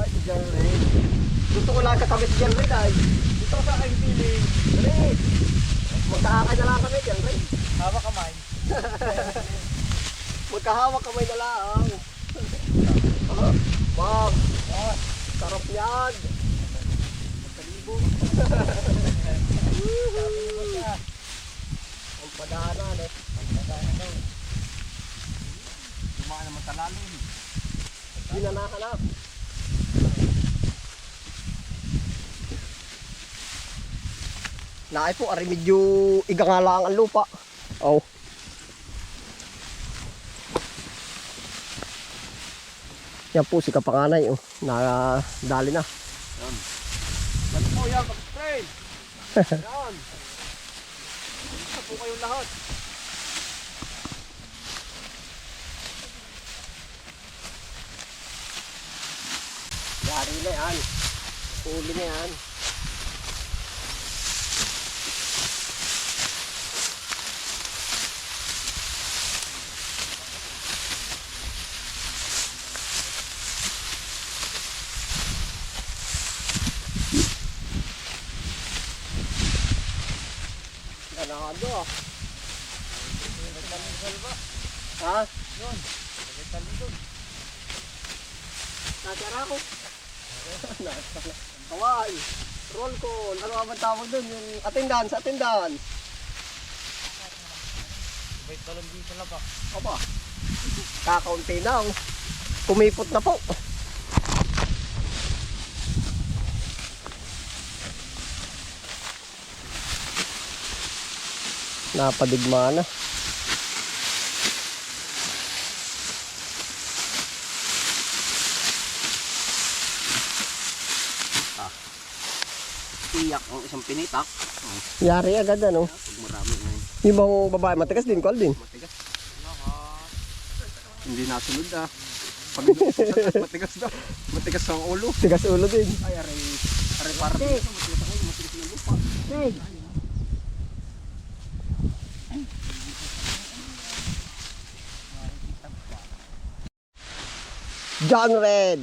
Ay, dyan rin. Gusto ko lang kakabit dyan rin ay. Dito sa aking piling. Rin. Magkaakay na lang kami dyan rin. Hawak kamay. Magkahawak kamay na lang. Wow. Sarap yan. Magkalibo. Sabi mo siya. Ang padahanan eh. Pagkakana daw. Dumaan naman sa lalim. Hindi na. Naay po, ari medyo igangala ang lupa. Oh. Yan po si Kapanganay, oh. Nakadali na. Yan. Yan po yan, mag-spray. Yan. Isa po kayong lahat. Yari na yan. Uli na yan. Ganado ah. Ha? Yun. Nagtaligal. Natira ako. Kawai. Roll call. Ano ang tawag doon? Yung attendance, attendance. Bait talon din sa laba. Aba. Kakaunti na. Kumipot na po. Napadigma na. Isang pinitak. Yari agad ano. Pag marami na yun. Yung bang babae matigas din, Calvin. Matigas. Hindi nasunod ah. Pag matigas daw. Matigas ang ulo. Tigas ulo din. Ay, aray. Aray para dito. Matigas ang ulo. Matigas ang lupa. John Red.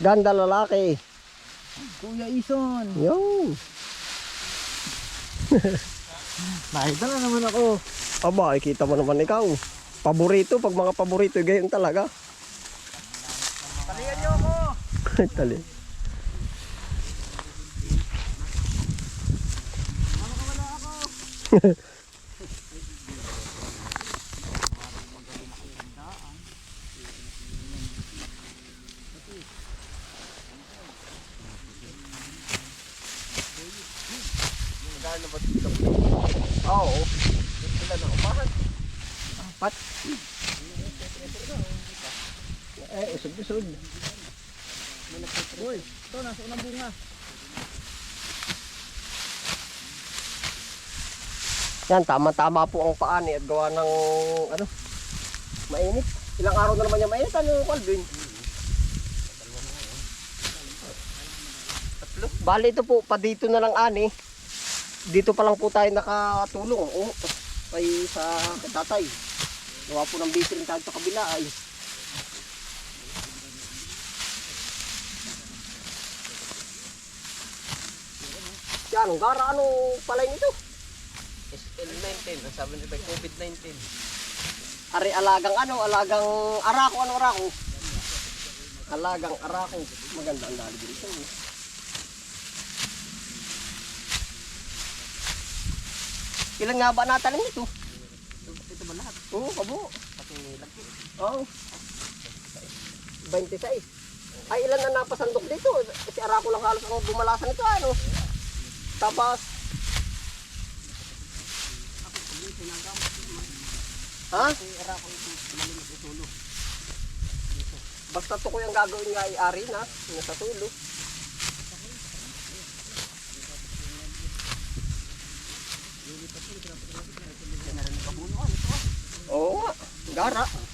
Ganda lalaki. Kuya Ison. Yung. Nakita na naman ako. Aba, ikita mo naman ikaw. Paborito, pag mga paborito, gayon talaga. Talihan niyo ako. Tali. Magkano ba dito? Oo. Sila na umahan. Apat. Eh, usod-usod. Uy, ito nasa unang bunga. Yan, tama-tama po ang paani at gawa ng, ano, mainit. Ilang araw na naman yung mainit, ano, Calvin? Tatlo. Bali ito po, pa dito na lang ani. Dito pa lang po tayo nakatulong. Oh, ay sa tatay. Gawa po ng rin tayo sa kabila ay. Yan, gara ano pala ito? SL19, ang sabi nila COVID-19. Ari alagang ano, alagang arako, ano arako? Alagang arako. Maganda ang dali dito. eh. Ilan nga ba natanim ito? Ito ba lahat? Oo, kabo. Pati lagi. Oo. 26. Ay, ilan na napasandok dito? Si arako lang halos ang bumalasan ito, ano? Tapos, ha? Basta to ko yung gagawin nga ay-ari na, nasa tulo. Oo gara. Ito.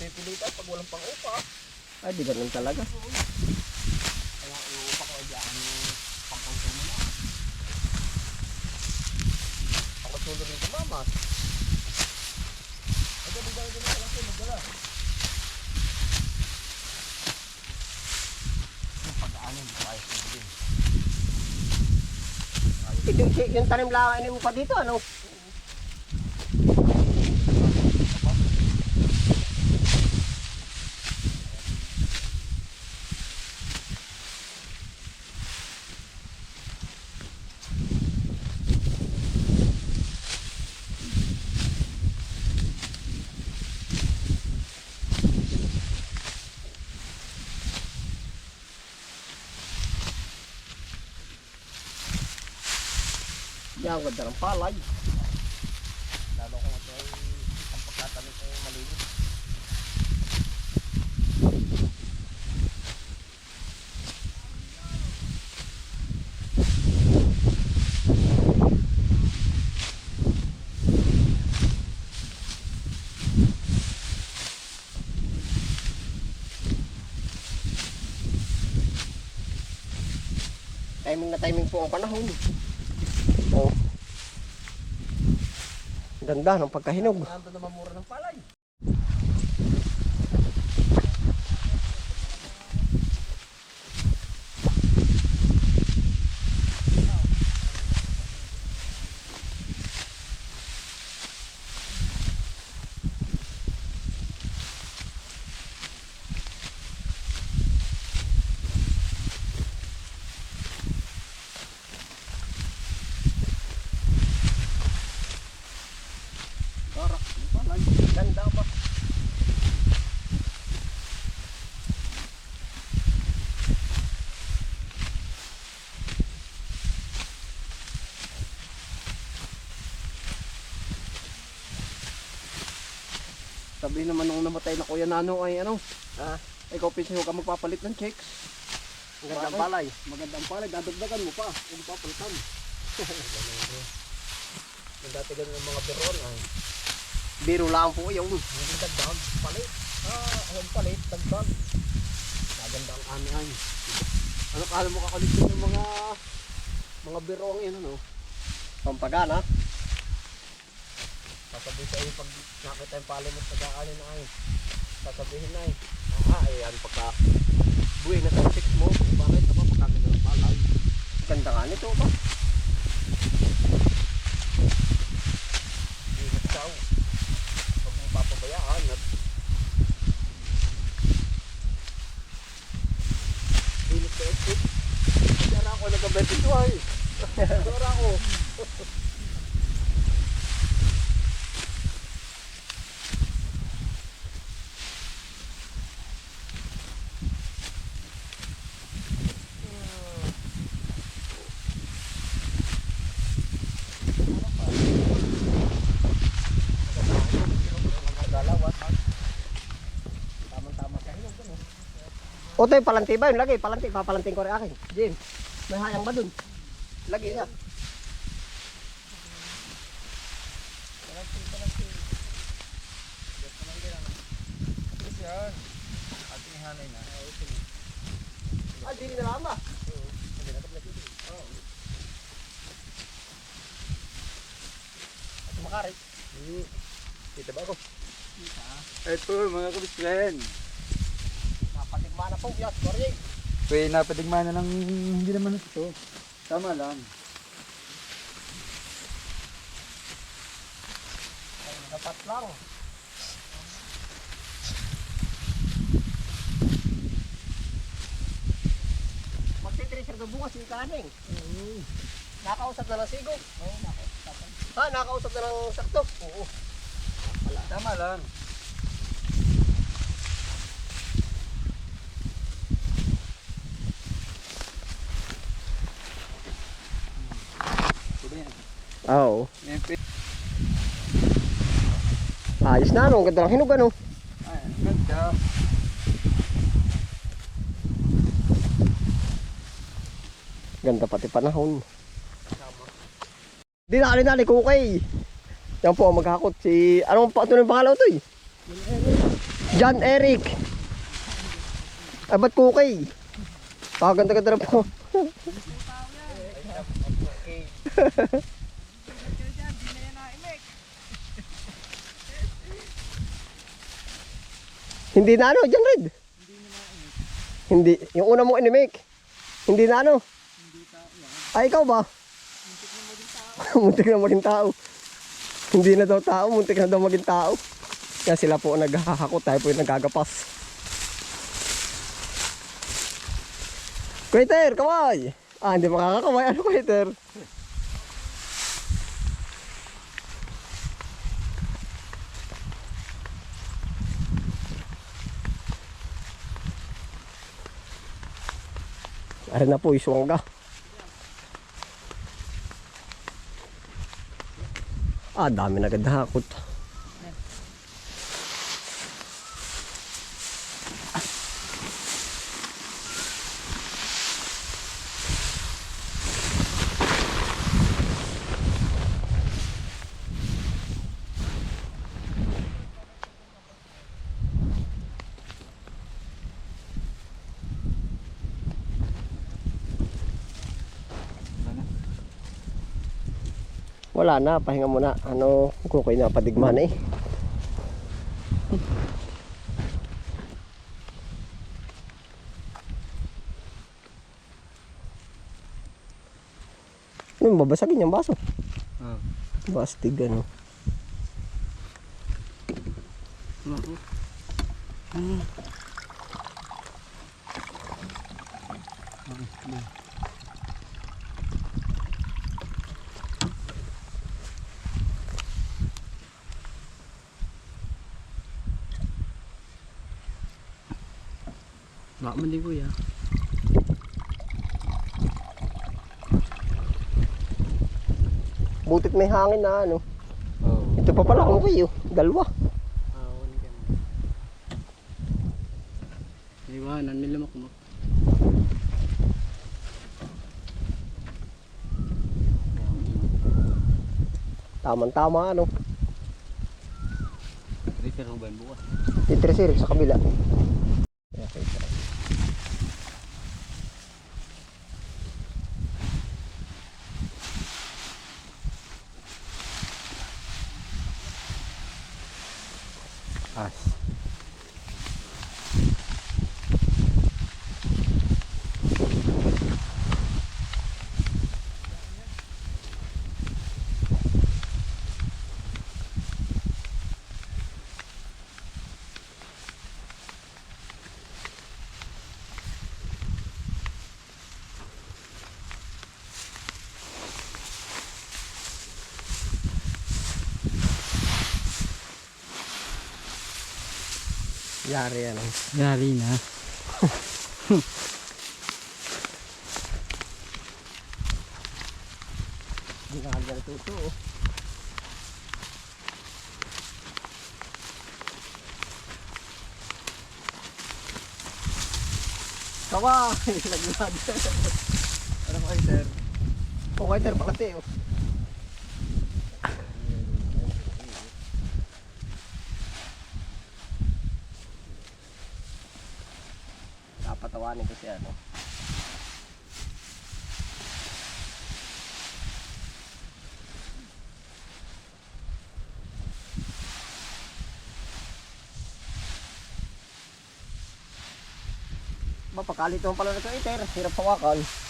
Napipilitan pag walang pang-upa. Ay, di ganun talaga. Kaya iupa ko di ano pangkonsumo na. Ako tulo rin kumamas. Ay, di din ako lang magdala. Yung pag-aanin, ayos ko din. Yung, yung tanim lang, ano mo pa dito, ano? Yan, ang ganda ng palay. Lalo kung ito ay ang pagkatanim ay malinis. Timing na timing po ang panahon. Oh. Ganda ng pagkahinog. Nandun naman mura ng palay. Sabi naman nung namatay na Kuya Nano ay ano, Ah, ikaw pinsiyo ka magpapalit ng checks. ang gandang Bakit? palay. Magandang palay, dadagdagan mo pa. Huwag papalitan. Yung dati ganun ng mga biron ay. Biro lang po yung Hindi dagdag, palit. Ah, ang palit, dagdag. Maganda ang ano ay. Ano kala mo kakalit yung mga mga birong yan ano? pampagana. Sasabihin sa iyo pag nakita yung pala mo sa daanin na ay. Sasabihin na ay. Ah, ay ano pagka buhay na sa chicks mo. Bakit naman pagkakita ng palay? Ganda nga nito ba? Hindi na siya. Pag papabayaan, nag... Init ka exit. Kaya ako nagabento ito ay. Kaya ako. O tayo palanti ba yun? Lagi, palanti. Papalanting ko rin akin. Jim, may hayang ba dun? Lagi niya. yan. Ating hanay na. Ah, di na lang ba? At makarit. Kita ba ako? Ito mga kabislen. Napatigma na po. Yes, sorry. Pwede napatigman na ng hindi naman ito. Tama lang. Dapat lang. Magtitracer ka bukas yung kaning. Nakausap na ng sigo. Oo, nakausap. Ha, nakausap na ng sakto. Oo. Tama lang. Oo. Ayos na, no? Ang ganda ng hinog, ano? Ay, ganda. Ganda pati panahon. Di na nali kukay. Yan po ang maghakot si anong pa ito ng pangalan to eh? John Eric. Ay ba't kukay? Ah, ganda ganda na po. Hindi na ano, John Red. Hindi Yung una mong inimake. Hindi na ano? Ay, ikaw ba? Muntik na maging tao. Hindi na daw tao, muntik na daw maging tao. Kaya sila po ang naghahakot, tayo po yung nagagapas. Waiter, kaway! Ah, hindi makakakaway. Ano, waiter? Ari na po, isuwangga. Ah, dami na agad hakot. Wala na, pahinga muna. Ano, kukoy na padigma na eh. Ano, babasagin yung baso. Ah. Bastig ano. Baka maligo ya. Butit may hangin na ano. Oo. Ito pa pala kung kayo. Dalawa. Awan ka na. Iwanan nila makmak. Tamang-tama ano. Refer mo ba yung bukas? Titresir sa kabila. Yari ano. Yari na. Hindi na kagad tuto. oh. Kawa! Laglad. Ano ko sir? Okay, sir, pakati oh. Napatawanin ko siya, no? Mapakalit naman pala na ito, iter. Hirap hawakan.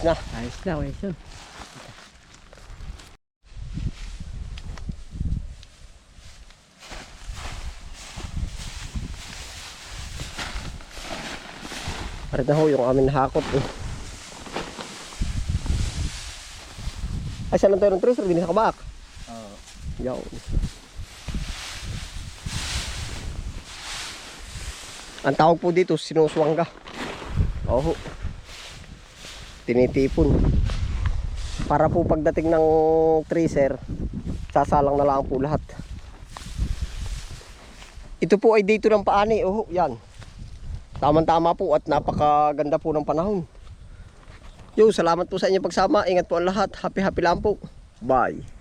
Ayos na. Ayos na, ayos na. Parit na ho yung amin hakot eh. Ay, saan lang tayo ng tracer? Hindi sa kabak. Oo. Yaw. Ang tawag po dito, sinuswangga. Oho. Tinitipon. Para po pagdating ng tracer, sasalang na lang po lahat. Ito po ay dito ng paani. Oho, yan. Tama-tama po at napakaganda po ng panahon. Yo, salamat po sa inyong pagsama. Ingat po ang lahat. Happy happy lang po. Bye.